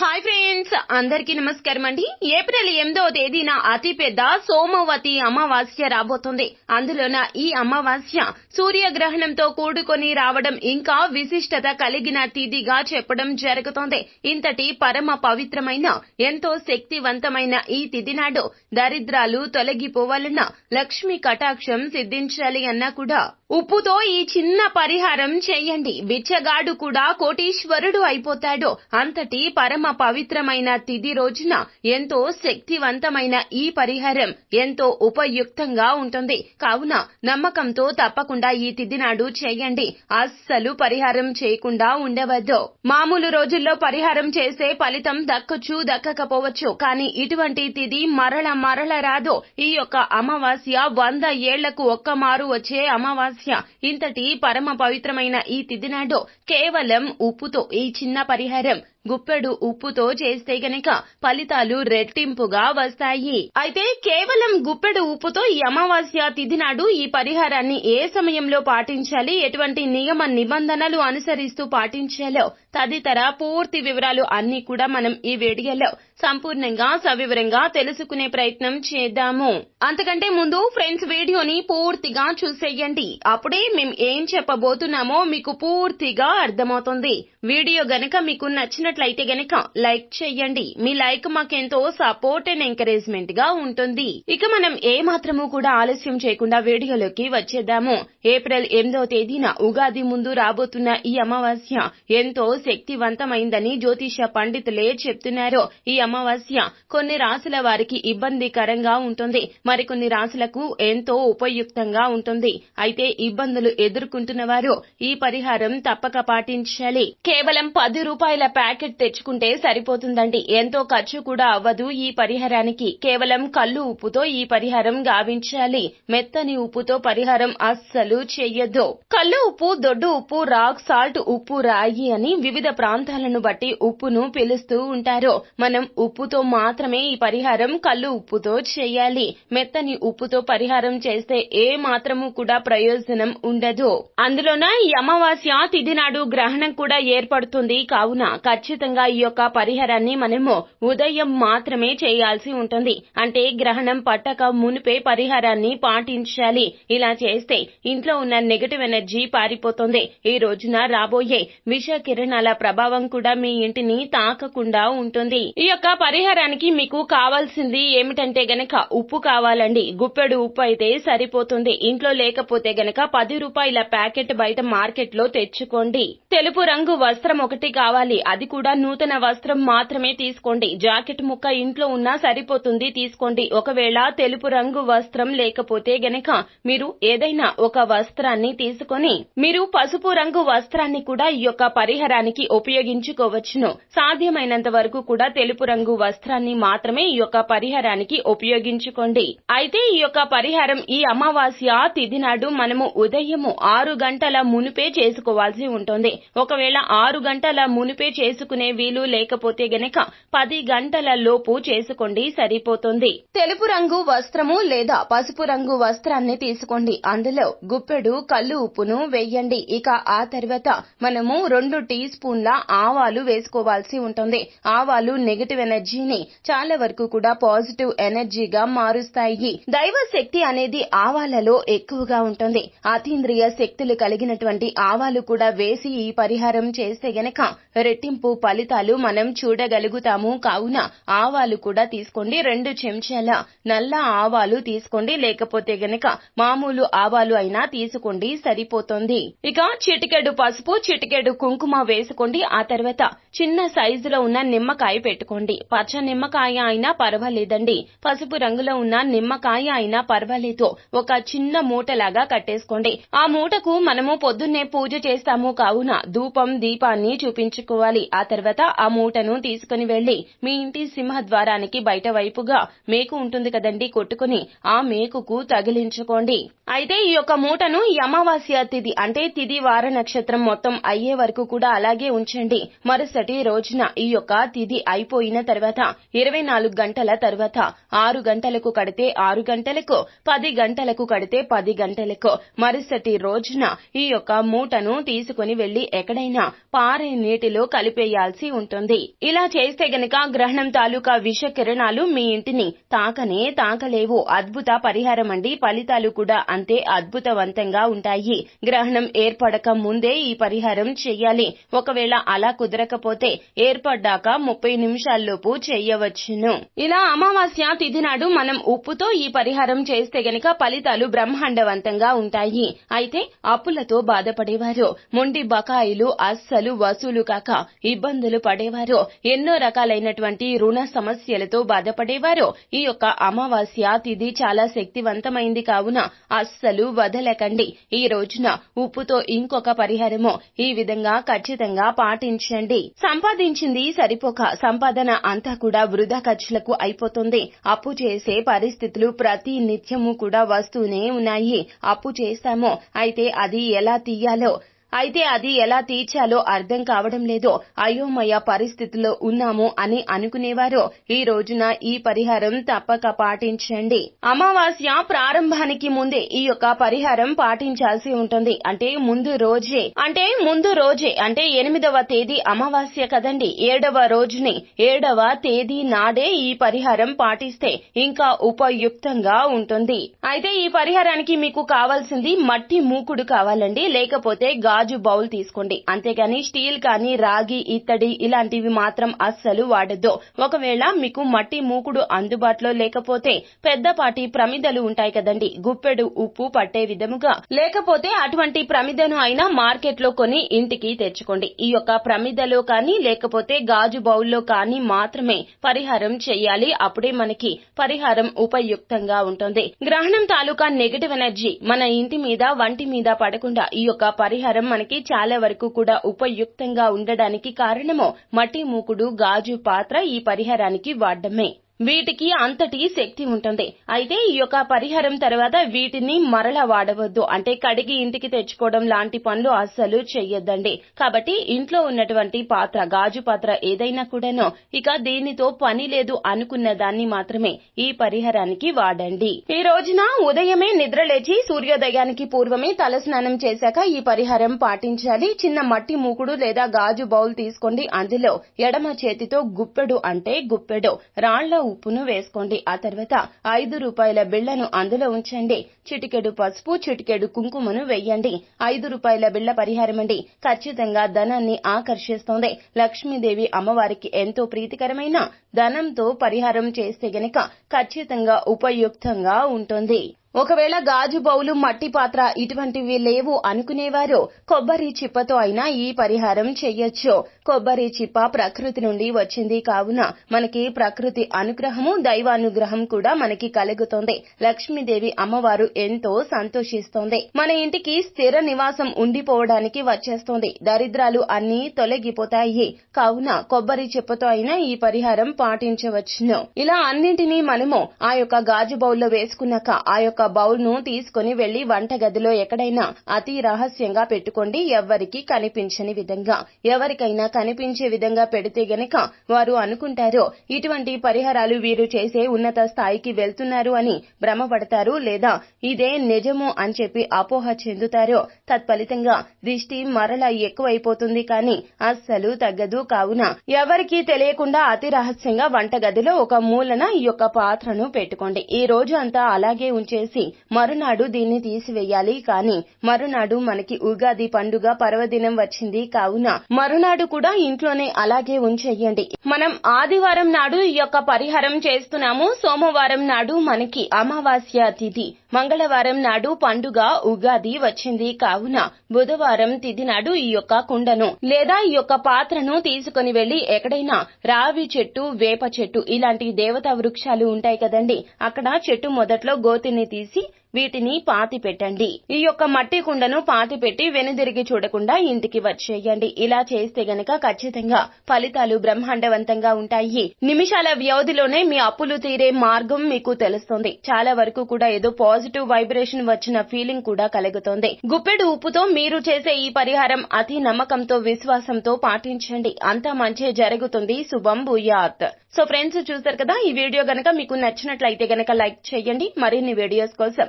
Hi friends అందరికీ నమస్కారం అండి. ఏప్రిల్ ఎనిమిదవ తేదీన అతిపెద్ద సోమవతి అమావాస్య రాబోతుంది. అందులోన ఈ అమావాస్య సూర్యగ్రహణంతో కూడుకొని రావడం ఇంకా విశిష్టత కలిగిన తిథిగా చెప్పడం జరుగుతోంది. ఇంతటి పరమ పవిత్రమైన ఎంతో శక్తివంతమైన ఈ తిథి నాడు దరిద్రాలు తొలగిపోవాలన్నా లక్ష్మి కటాక్షం సిద్ధించాలి అన్నా కూడా. ఉప్పుతో ఈ చిన్న పరిహారం చేయండి. బిచ్చగాడు కూడా కోటీశ్వరుడు అయిపోతాడు. అంతటి పరమ పవిత్రమైన తిథి రోజున ఎంతో శక్తివంతమైన ఈ పరిహారం ఎంతో ఉపయుక్తంగా ఉంటుంది. కావున నమ్మకంతో తప్పకుండా ఈ తిది నాడు చేయండి. అస్సలు పరిహారం చేయకుండా ఉండవద్దు. మామూలు రోజుల్లో పరిహారం చేసే ఫలితం దక్కచ్చు దక్కకపోవచ్చు. కానీ ఇటువంటి తిథి మరల మరల రాదు. ఈ యొక్క అమావాస్య వంద ఏళ్ళకు ఒక్క మారు వచ్చే అమావాస్య. ఇంతటి పరమ పవిత్రమైన ఈ తిది నాడు కేవలం ఉప్పుతో ఈ చిన్న పరిహారం గుప్పెడు ఉప్పుతో చేస్తే గనక ఫలితాలు రెట్టింపుగా వస్తాయి. అయితే కేవలం గుప్పెడు ఉప్పుతో ఈ అమావాస్య తిథి నాడు ఈ పరిహారాన్ని ఏ సమయంలో పాటించాలి? ఎటువంటి నియమ నిబంధనలు అనుసరిస్తూ పాటించాలో తదితర పూర్తి వివరాలు అన్ని కూడా మనం ఈ వీడియోలో సంపూర్ణంగా సవివరంగా తెలుసుకునే ప్రయత్నం చేద్దాము. అంతకంటే ముందు ఫ్రెండ్స్ వీడియోని పూర్తిగా చూసేయండి. అప్పుడే మేము ఏం చెప్పబోతున్నామో మీకు పూర్తిగా అర్థమవుతుంది. వీడియో గనక మీకు నచ్చినట్లయితే గనక లైక్ చేయండి. మీ లైక్ మాకెంతో సపోర్ట్ అండ్ ఎంకరేజ్మెంట్గా ఉంటుంది. ఇక మనం ఏ మాత్రము కూడా ఆలస్యం చేయకుండా వీడియోలోకి వచ్చేద్దాము. ఏప్రిల్ ఎనిమిదవ తేదీన ఉగాది ముందు రాబోతున్న ఈ అమావాస్య ఎంతో శక్తివంతమైందని జ్యోతిష పండితులే చెప్తున్నారు. ఈ అమావాస్య కొన్ని రాసుల వారికి ఇబ్బందికరంగా ఉంటుంది. మరికొన్ని రాసులకు ఎంతో ఉపయుక్తంగా ఉంటుంది. అయితే ఇబ్బందులు ఎదుర్కొంటున్న వారు ఈ పరిహారం తప్పక పాటించాలి. కేవలం పది రూపాయల ప్యాకెట్ తెచ్చుకుంటే సరిపోతుందండి. ఎంతో ఖర్చు కూడా అవ్వదు ఈ పరిహారానికి. కేవలం కళ్ళు ఉప్పుతో ఈ పరిహారం గావించాలి. మెత్తని ఉప్పుతో పరిహారం అస్సలు చెయ్యొద్దు. కళ్ళు ఉప్పు దొడ్డు ఉప్పు రాక్ సాల్ట్ ఉప్పు రాయి అని వివిధ ప్రాంతాలను బట్టి ఉప్పును పిలుస్తూ ఉంటారు. మనం ఉప్పుతో మాత్రమే ఈ పరిహారం కళ్ళు ఉప్పుతో చేయాలి. మెత్తని ఉప్పుతో పరిహారం చేస్తే ఏ మాత్రము కూడా ప్రయోజనం ఉండదు. అందులోన ఈ అమావాస్య తిథి నాడు గ్రహణం కూడా ఏర్పడుతుంది. కావున ఖచ్చితంగా ఈ యొక్క పరిహారాన్ని మనము ఉదయం మాత్రమే చేయాల్సి ఉంటుంది. అంటే గ్రహణం పట్టక మునిపే పరిహారాన్ని పాటించాలి. ఇలా చేస్తే ఇంట్లో ఉన్న నెగటివ్ ఎనర్జీ పారిపోతుంది. ఈ రోజున రాబోయే విష కిరణాలు ప్రభావం కూడా మీ ఇంటిని తాకకుండా ఉంటుంది. ఈ యొక్క పరిహారానికి మీకు కావాల్సింది ఏమిటంటే గనక ఉప్పు కావాలండి. గుప్పెడు ఉప్పు అయితే సరిపోతుంది. ఇంట్లో లేకపోతే గనక పది రూపాయల ప్యాకెట్ బయట మార్కెట్లో తెచ్చుకోండి. తెలుపు రంగు వస్త్రం ఒకటి కావాలి. అది కూడా నూతన వస్త్రం మాత్రమే తీసుకోండి. జాకెట్ ముక్క ఇంట్లో ఉన్నా సరిపోతుంది తీసుకోండి. ఒకవేళ తెలుపు రంగు వస్త్రం లేకపోతే గనక మీరు ఏదైనా ఒక వస్త్రాన్ని తీసుకొని మీరు పసుపు రంగు వస్త్రాన్ని కూడా ఈ యొక్క పరిహారానికి ఉపయోగించుకోవచ్చును. సాధ్యమైనంత వరకు కూడా తెలుపు రంగు వస్త్రాన్ని మాత్రమే ఈ యొక్క పరిహారానికి ఉపయోగించుకోండి. అయితే ఈ యొక్క పరిహారం ఈ అమావాస్య తిథి నాడు మనము ఉదయము ఆరు గంటల మునిపే చేసుకోవాల్సి ఉంటుంది. ఒకవేళ ఆరు గంటల మునిపే చేసుకునే వీలు లేకపోతే గనక పది గంటల లోపు చేసుకోండి సరిపోతుంది. తెలుపు రంగు వస్త్రము లేదా పసుపు రంగు వస్త్రాన్ని తీసుకోండి. అందులో గుప్పెడు కళ్ళు ఉప్పును వేయండి. ఇక ఆ తర్వాత మనము రెండు టీ స్పూన్ల ఆవాలు వేసుకోవాల్సి ఉంటుంది. ఆవాలు నెగటివ్ ఎనర్జీని చాలా వరకు కూడా పాజిటివ్ ఎనర్జీగా మారుస్తాయి. దైవ శక్తి అనేది ఆవాలలో ఎక్కువగా ఉంటుంది. అతీంద్రియ శక్తులు కలిగినటువంటి ఆవాలు కూడా వేసి ఈ పరిహారం చేస్తే గనక రెట్టింపు ఫలితాలు మనం చూడగలుగుతాము. కావున ఆవాలు కూడా తీసుకోండి. రెండు చెంచాల నల్ల ఆవాలు తీసుకోండి. లేకపోతే గనక మామూలు ఆవాలు అయినా తీసుకోండి. సరిపోతుంది. ఇక చిటికెడు పసుపు చిటికెడు కుంకుమ వేసి వేసుకోండి ఆ తర్వాత చిన్న సైజులో ఉన్న నిమ్మకాయ పెట్టుకోండి. పచ్చ నిమ్మకాయ అయినా పర్వాలేదండి. పసుపు రంగులో ఉన్న నిమ్మకాయ అయినా పర్వాలేదు. ఒక చిన్న మూటలాగా కట్టేసుకోండి. ఆ మూటకు మనము పొద్దున్నే పూజ చేస్తాము కావున ధూపం దీపాన్ని చూపించుకోవాలి. ఆ తర్వాత ఆ మూటను తీసుకుని వెళ్ళి మీ ఇంటి సింహద్వారానికి బయట వైపుగా మేకు ఉంటుంది కదండి కొట్టుకుని ఆ మేకుకు తగిలించుకోండి. అయితే ఈ యొక్క మూటను ఈ అమావాస్య తిథి అంటే తిథి వార నక్షత్రం మొత్తం అయ్యే వరకు కూడా అలాగే అలాగే ఉంచండి. మరుసటి రోజున ఈ యొక్క తిథి అయిపోయిన తర్వాత ఇరవై నాలుగు గంటల తర్వాత ఆరు గంటలకు కడితే ఆరు గంటలకు పది గంటలకు కడితే పది గంటలకు. మరుసటి రోజున ఈ యొక్క మూటను తీసుకుని వెళ్ళి ఎక్కడైనా పారే నీటిలో కలిపేయాల్సి ఉంటుంది. ఇలా చేస్తే గనక గ్రహణం తాలూకా విష కిరణాలు మీ ఇంటిని తాకనే తాకలేవు. అద్భుత పరిహారం అండి. ఫలితాలు కూడా అంతే అద్భుతవంతంగా ఉంటాయి. గ్రహణం ఏర్పడక ముందే ఈ పరిహారం చెయ్యాలి ఒకవేళ అలా కుదరకపోతే ఏర్పడ్డాక ముప్పై నిమిషాల్లోపు చేయవచ్చును. ఇలా అమావాస్య తిథి నాడు మనం ఉప్పుతో ఈ పరిహారం చేస్తే గనక ఫలితాలు బ్రహ్మాండవంతంగా ఉంటాయి. అయితే అప్పులతో బాధపడేవారు మొండి బకాయిలు అస్సలు వసూలు కాక ఇబ్బందులు పడేవారు ఎన్నో రకాలైనటువంటి రుణ సమస్యలతో బాధపడేవారు. ఈ యొక్క అమావాస్య తిథి చాలా శక్తివంతమైంది కావున అస్సలు వదలకండి. ఈ రోజున ఉప్పుతో ఇంకొక పరిహారము ఈ విధంగా ఖచ్చితంగా పాటించండి. సంపాదించింది సరిపోక సంపాదన అంతా కూడా వృధా ఖర్చులకు అయిపోతుంది. అప్పు చేసే పరిస్థితులు ప్రతి నిత్యము కూడా వస్తూనే ఉన్నాయి. అప్పు చేస్తామో. అయితే అది ఎలా తీయాలో అయితే అది ఎలా తీర్చాలో అర్థం కావడం లేదో. అయోమయ పరిస్థితిలో ఉన్నాము అని అనుకునేవారు. ఈ రోజున ఈ పరిహారం తప్పక పాటించండి. అమావాస్య ప్రారంభానికి ముందే ఈ యొక్క పరిహారం పాటించాల్సి ఉంటుంది. అంటే ముందు రోజే. అంటే ముందు రోజే. అంటే ఎనిమిదవ తేదీ అమావాస్య కదండి. ఏడవ రోజుని ఏడవ తేదీ నాడే ఈ పరిహారం పాటిస్తే ఇంకా ఉపయుక్తంగా ఉంటుంది. అయితే ఈ పరిహారానికి మీకు కావాల్సింది మట్టి మూకుడు కావాలండి. లేకపోతే గాజు బౌల్ తీసుకోండి. అంతేగాని స్టీల్ కానీ రాగి ఇత్తడి ఇలాంటివి మాత్రం అస్సలు వాడద్దు. ఒకవేళ మీకు మట్టి మూకుడు అందుబాటులో లేకపోతే పెద్దపాటి ప్రమిదలు ఉంటాయి కదండి. గుప్పెడు ఉప్పు పట్టే విధముగా. లేకపోతే అటువంటి ప్రమిదను అయినా మార్కెట్లో కొని ఇంటికి తెచ్చుకోండి. ఈ యొక్క ప్రమిదలో కానీ లేకపోతే గాజు బౌల్లో కానీ మాత్రమే పరిహారం చేయాలి. అప్పుడే మనకి పరిహారం ఉపయుక్తంగా ఉంటుంది. గ్రహణం తాలూకా నెగటివ్ ఎనర్జీ మన ఇంటి మీద వంటి మీద పడకుండా ఈ యొక్క పరిహారం మనకి చాలా వరకు కూడా ఉపయుక్తంగా ఉండడానికి కారణము మట్టి మూకుడు గాజు పాత్ర ఈ పరిహారానికి వాడడమే. వీటికి అంతటి శక్తి ఉంటుంది. అయితే ఈ యొక్క పరిహారం తర్వాత వీటిని మరలా వాడవద్దు. అంటే కడిగి ఇంటికి తెచ్చుకోవడం లాంటి పనులు అస్సలు చెయ్యొద్దండి. కాబట్టి ఇంట్లో ఉన్నటువంటి పాత్ర గాజు పాత్ర ఏదైనా కూడాను ఇక దీనితో పని లేదు అనుకున్న దాన్ని మాత్రమే ఈ పరిహారానికి వాడండి. ఈ రోజున ఉదయమే నిద్రలేచి సూర్యోదయానికి పూర్వమే తలస్నానం చేశాక ఈ పరిహారం పాటించాలి. చిన్న మట్టి మూకుడు లేదా గాజు బౌల్ తీసుకోండి. అందులో ఎడమ చేతితో గుప్పెడు అంటే గుప్పెడు రాళ్ళ ఉప్పును వేసుకోండి. ఆ తర్వాత ఐదు రూపాయల బిళ్ళను అందులో ఉంచండి. చిటికెడు పసుపు చిటికెడు కుంకుమను వెయ్యండి ఐదు రూపాయల బిళ్ళ పరిహారం అండి. ఖచ్చితంగా ధనాన్ని ఆకర్షిస్తోంది. లక్ష్మీదేవి అమ్మవారికి ఎంతో ప్రీతికరమైన ధనంతో పరిహారం చేస్తే గనక ఖచ్చితంగా ఉపయుక్తంగా ఉంటుంది. ఒకవేళ గాజు బౌలు మట్టి పాత్ర ఇటువంటివి లేవు అనుకునేవారు కొబ్బరి చిప్పతో అయినా ఈ పరిహారం చెయ్యొచ్చు కొబ్బరి చిప్ప ప్రకృతి నుండి వచ్చింది కావున మనకి ప్రకృతి అనుగ్రహము దైవానుగ్రహం కూడా మనకి కలుగుతోంది. లక్ష్మీదేవి అమ్మవారు ఎంతో సంతోషిస్తోంది. మన ఇంటికి స్థిర నివాసం ఉండిపోవడానికి వచ్చేస్తోంది. దరిద్రాలు అన్ని తొలగిపోతాయి. కావున కొబ్బరి చిప్పతో అయినా ఈ పరిహారం పాటించవచ్చును. ఇలా అన్నింటినీ మనము ఆ యొక్క గాజు బౌల్లో వేసుకున్నాక ఆ యొక్క బౌల్ను తీసుకుని వెళ్ళి వంటగదిలో ఎక్కడైనా అతి రహస్యంగా పెట్టుకోండి. ఎవ్వరికి కనిపించని విధంగా. ఎవరికైనా కనిపించే విధంగా పెడితే గనక వారు అనుకుంటారో ఇటువంటి పరిహారాలు వీరు చేసే ఉన్నత స్థాయికి వెళ్తున్నారు అని భ్రమపడతారు లేదా ఇదే నిజము అని చెప్పి అపోహ చెందుతారో తత్ఫలితంగా దిష్టి మరలా ఎక్కువైపోతుంది కానీ అస్సలు తగ్గదు. కావున ఎవరికీ తెలియకుండా అతి రహస్యంగా వంటగదిలో ఒక మూలన ఈ యొక్క పాత్రను పెట్టుకోండి. ఈ రోజు అంతా అలాగే ఉంచేసి మరునాడు దీన్ని తీసివేయాలి. కానీ మరునాడు మనకి ఉగాది పండుగ పర్వదినం వచ్చింది కావున మరునాడు కూడా ఇంట్లోనే అలాగే ఉంచేయండి. మనం ఆదివారం నాడు ఈ యొక్క పరిహారం చేస్తున్నాము. సోమవారం నాడు మనకి అమావాస్య తిథి. మంగళవారం నాడు పండుగ ఉగాది వచ్చింది. కావున బుధవారం తిథి నాడు ఈ యొక్క కుండను లేదా ఈ యొక్క పాత్రను తీసుకుని వెళ్ళి ఎక్కడైనా రావి చెట్టు వేప చెట్టు ఇలాంటి దేవతా వృక్షాలు ఉంటాయి కదండి. అక్కడ చెట్టు మొదట్లో గోతిని తీసి వీటిని పాతి పెట్టండి. ఈ యొక్క మట్టి కుండను పాతి పెట్టి వెనుదిరిగి చూడకుండా ఇంటికి వచ్చేయండి. ఇలా చేస్తే గనక ఖచ్చితంగా ఫలితాలు బ్రహ్మాండవంతంగా ఉంటాయి. నిమిషాల వ్యవధిలోనే మీ అప్పులు తీరే మార్గం మీకు తెలుస్తుంది. చాలా వరకు కూడా ఏదో పాజిటివ్ వైబ్రేషన్ వచ్చిన ఫీలింగ్ కూడా కలుగుతోంది. గుప్పెడు ఉప్పుతో మీరు చేసే ఈ పరిహారం అతి నమ్మకంతో విశ్వాసంతో పాటించండి. అంతా మంచి జరుగుతుంది. శుభం భూయాత్. సో ఫ్రెండ్స్ చూసారు కదా? ఈ వీడియో గనక మీకు నచ్చినట్లయితే గనక లైక్ చేయండి. మరిన్ని వీడియోస్ కోసం